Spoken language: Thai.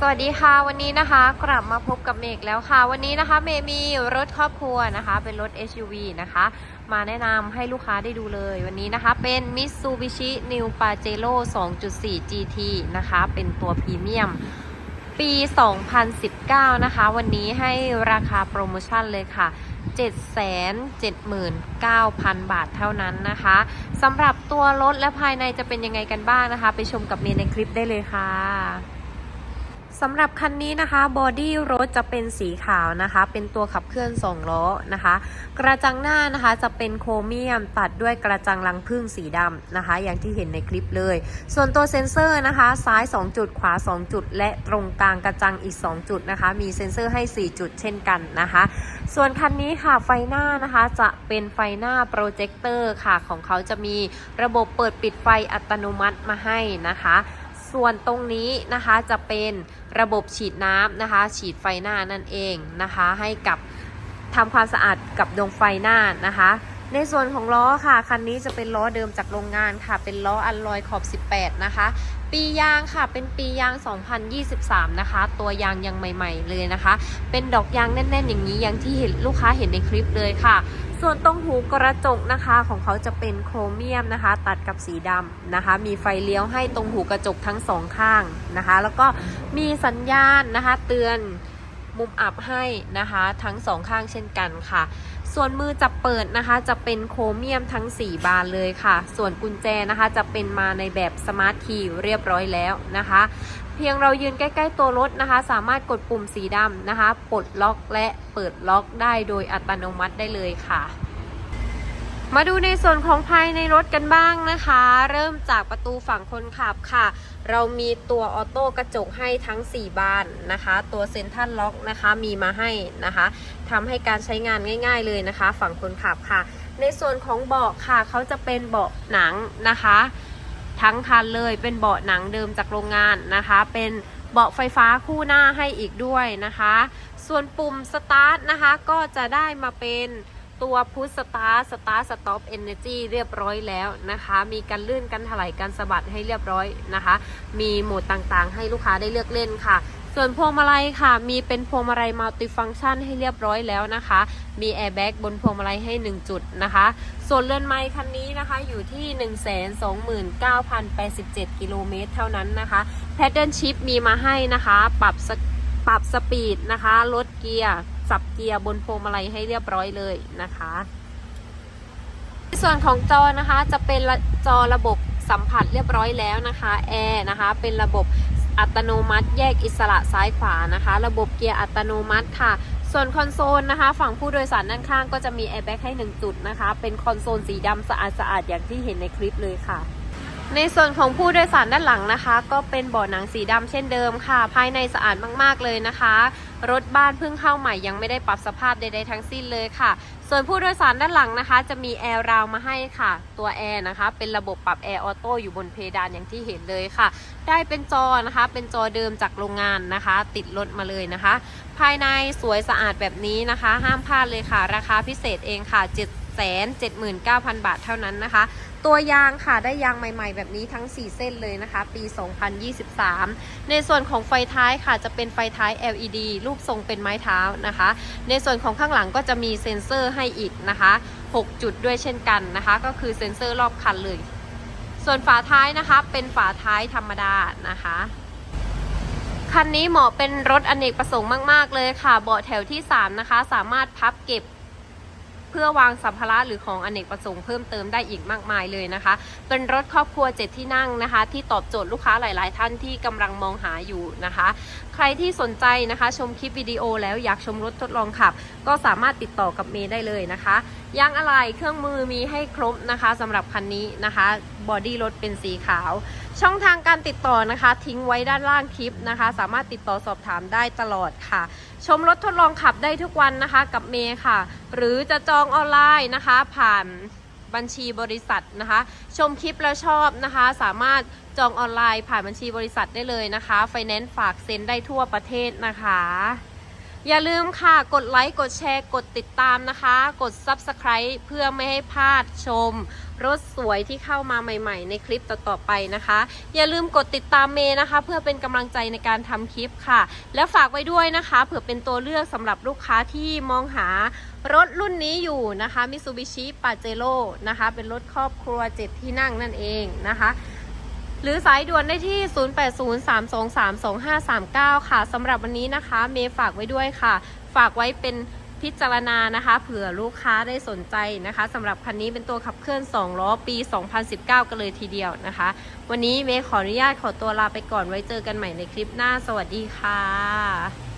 สวัสดีค่ะวันนี้นะคะกลับมาพบกับเมกแล้วค่ะ วันนี้นะคะเมมีรถครอบครัวนะคะ เป็นรถ SUV นะคะ มาแนะนำให้ลูกค้าได้ดูเลย วันนี้นะคะเป็น Mitsubishi New Pajero 2.4 GT นะคะ เป็นตัวพรีเมียม ปี 2019 นะคะ วันนี้ให้ราคาโปรโมชั่นเลยค่ะ 779,000 บาทเท่านั้นนะคะสำหรับตัวรถและภายในจะเป็นยังไงกันบ้างนะคะ ไปชมกับเมในคลิปได้เลยค่ะ สำหรับคันนี้นะคะบอดี้รถจะเป็นสีขาวนะคะ เป็นตัวขับเคลื่อน2ล้อนะคะ กระจังหน้านะคะจะเป็นโครเมียมตัดด้วยกระจังรังผึ้งสีดำนะคะ อย่างที่เห็นในคลิปเลย ส่วนตัวเซ็นเซอร์นะคะ ซ้าย 2 จุดขวา 2 จุด และตรงกลางกระจังอีก 2 จุดนะคะ มีเซ็นเซอร์ให้ 4 จุดเช่นกันนะคะ ส่วนคันนี้ค่ะไฟหน้านะคะจะเป็นไฟหน้าโปรเจคเตอร์ค่ะของเขาจะมีระบบเปิดปิดไฟอัตโนมัติมาให้นะคะ ส่วนตรงนี้นะคะจะเป็นระบบฉีดน้ำนะคะ ฉีดไฟหน้านั่นเองนะคะ ให้กับทำความสะอาดกับดวงไฟหน้านะคะ ในส่วนของล้อค่ะ คันนี้จะเป็นล้อเดิมจากโรงงานค่ะ เป็นล้ออัลลอยขอบ 18 นะคะ ปียางค่ะ เป็นปียาง 2023 นะคะ ตัวยางยังใหม่ ๆ เลยนะคะ เป็นดอกยางแน่น ๆ อย่างนี้อย่างที่เห็นลูกค้าเห็นในคลิปเลยค่ะ ส่วนตรงหูกระจกนะคะของเขาจะเป็นโครเมียมนะคะ ตัดกับสีดำนะคะ มีไฟเลี้ยวให้ตรงหูกระจกทั้งสองข้างนะคะ แล้วก็มีสัญญาณนะคะ เตือนมุมอับให้นะคะ ทั้งสองข้างเช่นกันค่ะ ส่วนมือจับเปิดนะคะจะเป็นโครเมียมทั้ง 4 บานเลยค่ะ ส่วนกุญแจนะคะจะเป็นมาในแบบสมาร์ทคีย์เรียบร้อยแล้วนะคะ เพียงเรายืนใกล้ๆตัวรถนะคะ สามารถกดปุ่มสีดำนะคะปลดล็อกและเปิดล็อกได้โดยอัตโนมัติได้เลยค่ะ มาดูในส่วนของภายในรถกันบ้างนะคะ เริ่มจากประตูฝั่งคนขับค่ะ เรามีตัวออโต้กระจกให้ทั้ง 4 บานนะคะ ตัวเซ็นทรัลล็อกนะคะมีมาให้นะคะทำให้การใช้งานง่าย ๆ เลยนะคะ ฝั่งคนขับค่ะ ในส่วนของเบาะค่ะเขาจะเป็นเบาะหนังนะคะ ทั้งคันเลยเป็นเบาะหนังเดิมจากโรงงานนะคะ เป็นเบาะไฟฟ้าคู่หน้าให้อีกด้วยนะคะ ส่วนปุ่มสตาร์ทนะคะก็จะได้มาเป็น ตัวพุทสตาร์สตาร์สต็อปเอเนจีเรียบร้อยแล้วนะคะ มีการลื่นกันถลายกันสะบัดให้เรียบร้อยนะคะ มีโหมดต่างๆ ให้ลูกค้าได้เลือกเล่นค่ะ ส่วนพวงมาลัยค่ะ มีเป็นพวงมาลัยมัลติฟังก์ชันให้เรียบร้อยแล้วนะคะ มีแอร์แบ็กบนพวงมาลัยให้ 1 จุดนะคะ ส่วนเรือนไม้คันนี้นะคะอยู่ที่ 129,087 กิโลเมตรเท่านั้นนะคะแพทเทิร์นชิปมีมาให้นะคะ ปรับปรับสปีดนะคะ ลดเกียร์ สับเกียร์บนพวงมาลัยให้เรียบร้อยเลยนะคะส่วนของจอนะคะจะเป็นจอระบบสัมผัสเรียบร้อยแล้วนะคะแอร์นะคะเป็นระบบอัตโนมัติแยกอิสระซ้ายขวานะคะ ระบบเกียร์อัตโนมัติค่ะ ส่วนคอนโซลนะคะ ฝั่งผู้โดยสารด้านข้างก็จะมีแอร์แบ็กให้ 1 จุดนะคะ เป็นคอนโซลสีดำสะอาดๆอย่างที่เห็นในคลิปเลยค่ะ ในส่วนของผู้โดยสารด้านหลังนะคะ ก็เป็นเบาะหนังสีดำเช่นเดิมค่ะ ภายในสะอาดมากๆเลยนะคะ รถบ้านเพิ่งเข้าใหม่ยังไม่ได้ปรับสภาพใดๆทั้งสิ้นเลยค่ะ ส่วนผู้โดยสารด้านหลังนะคะ จะมีแอร์ราวมาให้ค่ะ ตัวแอร์นะคะ เป็นระบบปรับแอร์ออโต้อยู่บนเพดานอย่างที่เห็นเลยค่ะ ได้เป็นจอนะคะ เป็นจอเดิมจากโรงงานนะคะ ติดรถมาเลยนะคะ ภายในสวยสะอาดแบบนี้นะคะ ห้ามพลาดเลยค่ะ ราคาพิเศษเองค่ะ779,000 บาทเท่านั้นนะคะ ตัวยางค่ะได้ยางใหม่ ๆ แบบนี้ทั้ง 4 เส้นเลยนะคะ ปี 2023 ในส่วนของไฟท้ายค่ะจะเป็นไฟท้าย LED รูปทรงเป็นไม้เท้านะคะ ในส่วนของข้างหลังก็จะมีเซ็นเซอร์ให้อีกนะคะ 6 จุดด้วยเช่นกันนะคะ ก็คือเซ็นเซอร์รอบคันเลย ส่วนฝาท้ายนะคะเป็นฝาท้ายธรรมดานะคะคันนี้เหมาะเป็นรถอเนกประสงค์มาก ๆ เลยค่ะ เบาะแถวที่ 3 นะคะ สามารถพับเก็บ พื่อวางสัมภาระหรือของอเนกประสงค์เพิ่มเติมได้อีกมากมายเลยนะคะ เป็นรถครอบครัวเจ็ดที่นั่งนะคะ ที่ตอบโจทย์ลูกค้าหลาย ๆ ท่านที่กำลังมองหาอยู่นะคะ ใครที่สนใจนะคะชมคลิปวิดีโอแล้วอยากชมรถทดลองขับ ก็สามารถติดต่อกับเมย์ได้เลยนะคะยางอะไหล่เครื่องมือมีให้ครบนะคะสำหรับคันนี้นะคะบอดี้รถเป็นสีขาว ช่องทางการติดต่อนะคะ ทิ้งไว้ด้านล่างคลิปนะคะ สามารถติดต่อสอบถามได้ตลอดค่ะ ชมรถทดลองขับได้ทุกวันนะคะกับเมย์ค่ะ หรือจะจองออนไลน์นะคะ ผ่านบัญชีบริษัทนะคะ ชมคลิปแล้วชอบนะคะ สามารถจองออนไลน์ผ่านบัญชีบริษัทได้เลยนะคะไฟแนนซ์ฝากเซ็นได้ทั่วประเทศนะคะ อย่าลืมค่ะ กดไลค์ กดแชร์ กดติดตามนะคะ กด Subscribe เพื่อไม่ให้พลาดชม รถสวยที่เข้ามาใหม่ๆ ในคลิปต่อๆไปนะคะ อย่าลืมกดติดตามเมย์นะคะ เพื่อเป็นกำลังใจในการทำคลิปค่ะ แล้วฝากไว้ด้วยนะคะ เผื่อเป็นตัวเลือกสำหรับลูกค้าที่มองหารถรุ่นนี้อยู่นะคะ Mitsubishi Pajero นะคะ เป็นรถครอบครัว 7 ที่นั่งนั่นเองนะคะ รือสายด่วนได้ที่ 0803232539 ค่ะสำหรับวันนี้นะคะ เมย์ฝากไว้ด้วยค่ะ ฝากไว้เป็นพิจารณานะคะ เผื่อลูกค้าได้สนใจนะคะสำหรับคันนี้เป็นตัวขับเคลื่อน 2 ล้อปี 2019 กันเลยทีเดียวนะคะ วันนี้เมย์ขออนุญาตขอตัวลาไปก่อนไว้เจอกันใหม่ในคลิปหน้า สวัสดีค่ะ